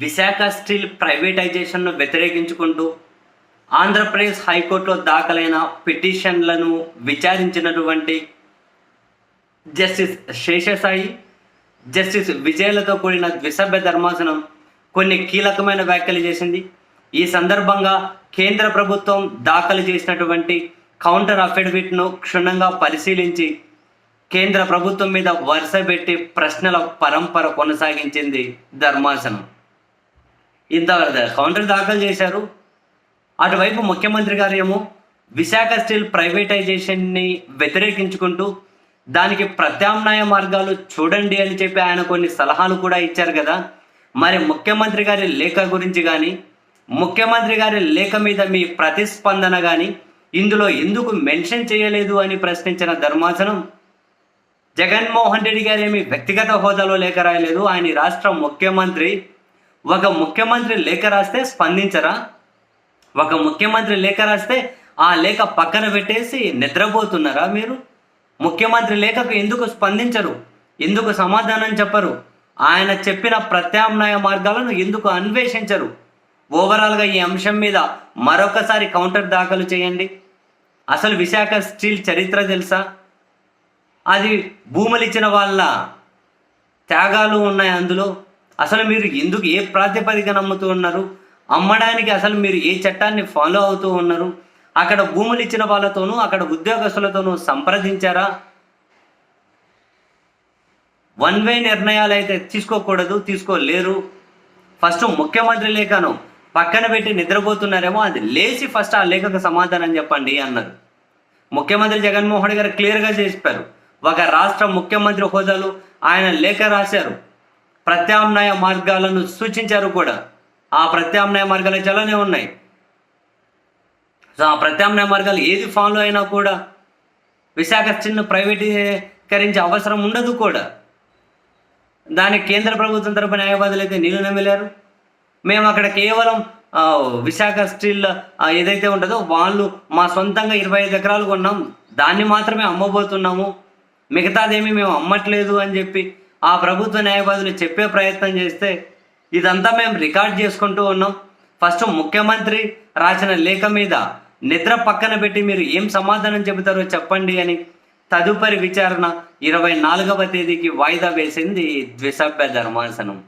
Visakha steel ప్రైవేటైజేషన్ను వ్యతిరేకించుకుంటూ ఆంధ్రప్రదేశ్ హైకోర్టులో దాఖలైన పిటిషన్లను విచారించినటువంటి జస్టిస్ శేషసాయి జస్టిస్ విజయలతో కూడిన ద్విసభ్య ధర్మాసనం కొన్ని కీలకమైన వ్యాఖ్యలు చేసింది. ఈ సందర్భంగా కేంద్ర ప్రభుత్వం దాఖలు చేసినటువంటి కౌంటర్ అఫిడవిట్ను క్షుణ్ణంగా పరిశీలించి కేంద్ర ప్రభుత్వం మీద వరుస పెట్టి ప్రశ్నల పరంపర కొనసాగించింది ధర్మాసనం. ఇంత కౌంటర్ దాఖలు చేశారు. అటువైపు ముఖ్యమంత్రి గారు ఏమో విశాఖ స్టీల్ ప్రైవేటైజేషన్ని వ్యతిరేకించుకుంటూ దానికి ప్రత్యామ్నాయ మార్గాలు చూడండి అని చెప్పి ఆయన కొన్ని సలహాలు కూడా ఇచ్చారు కదా. మరి ముఖ్యమంత్రి గారి లేఖ గురించి కానీ ముఖ్యమంత్రి గారి లేఖ మీద మీ ప్రతిస్పందన కానీ ఇందులో ఎందుకు మెన్షన్ చేయలేదు అని ప్రశ్నించిన ధర్మాసనం? జగన్మోహన్ రెడ్డి గారు ఏమి వ్యక్తిగత హోదాలో లేఖ రాయలేదు. ఆయన రాష్ట్ర ముఖ్యమంత్రి. ఒక ముఖ్యమంత్రి లేఖ రాస్తే స్పందించరా? ఒక ముఖ్యమంత్రి లేఖ రాస్తే ఆ లేఖ పక్కన పెట్టేసి నిద్రపోతున్నారా మీరు? ముఖ్యమంత్రి లేఖకు ఎందుకు స్పందించరు? ఎందుకు సమాధానం చెప్పరు? ఆయన చెప్పిన ప్రత్యామ్నాయ మార్గాలను ఎందుకు అన్వేషించరు? ఓవరాల్గా ఈ అంశం మీద మరొకసారి కౌంటర్ దాఖలు చేయండి. అసలు విశాఖ స్టీల్ చరిత్ర తెలుసా? అది భూములు ఇచ్చిన వాళ్ళ త్యాగాలు ఉన్నాయి అందులో. అసలు మీరు ఎందుకు ఏ ప్రాతిపదిక నమ్ముతూ ఉన్నారు? అమ్మడానికి అసలు మీరు ఏ చట్టాన్ని ఫాలో అవుతూ ఉన్నారు? అక్కడ భూములు ఇచ్చిన వాళ్ళతోనూ అక్కడ ఉద్యోగస్తులతోనూ సంప్రదించారా? వన్ వే నిర్ణయాలు అయితే తీసుకోకూడదు తీసుకోలేరు. ఫస్ట్ ముఖ్యమంత్రి లేఖను పక్కన పెట్టి నిద్రపోతున్నారేమో అది లేచి ఫస్ట్ ఆ లేఖకు సమాధానం చెప్పండి అన్నారు. ముఖ్యమంత్రి జగన్మోహన్ గారు క్లియర్గా చెప్పారు. ఒక రాష్ట్ర ముఖ్యమంత్రి హోదాలో ఆయన లేఖ రాశారు. ప్రత్యామ్నాయ మార్గాలను సూచించారు కూడా. ఆ ప్రత్యామ్నాయ మార్గాలు చాలానే ఉన్నాయి. సో ఆ ప్రత్యామ్నాయ మార్గాలు ఏది ఫాలో అయినా కూడా విశాఖ చిన్న ప్రైవేటీకరించే అవసరం ఉండదు కూడా. దానికి కేంద్ర ప్రభుత్వం తరపు న్యాయవాదులు అయితే నీళ్ళు నమ్మిలారు మేము అక్కడ కేవలం విశాఖ స్టీల్ ఏదైతే ఉంటుందో వాళ్ళు మా సొంతంగా ఇరవై ఐదు ఎకరాలు కొన్నాం. దాన్ని మాత్రమే అమ్మబోతున్నాము. మిగతాదేమీ మేము అమ్మట్లేదు అని చెప్పి ఆ ప్రభుత్వ న్యాయవాదులు చెప్పే ప్రయత్నం చేస్తే ఇదంతా మేము రికార్డ్ చేసుకుంటూ ఉన్నాం. ఫస్ట్ ముఖ్యమంత్రి రాసిన లేఖ మీద నిద్ర పక్కన పెట్టి మీరు ఏం సమాధానం చెబుతారో చెప్పండి అని తదుపరి విచారణ ఇరవై నాలుగవ తేదీకి వాయిదా వేసింది ద్విసభ్య ధర్మాసనం.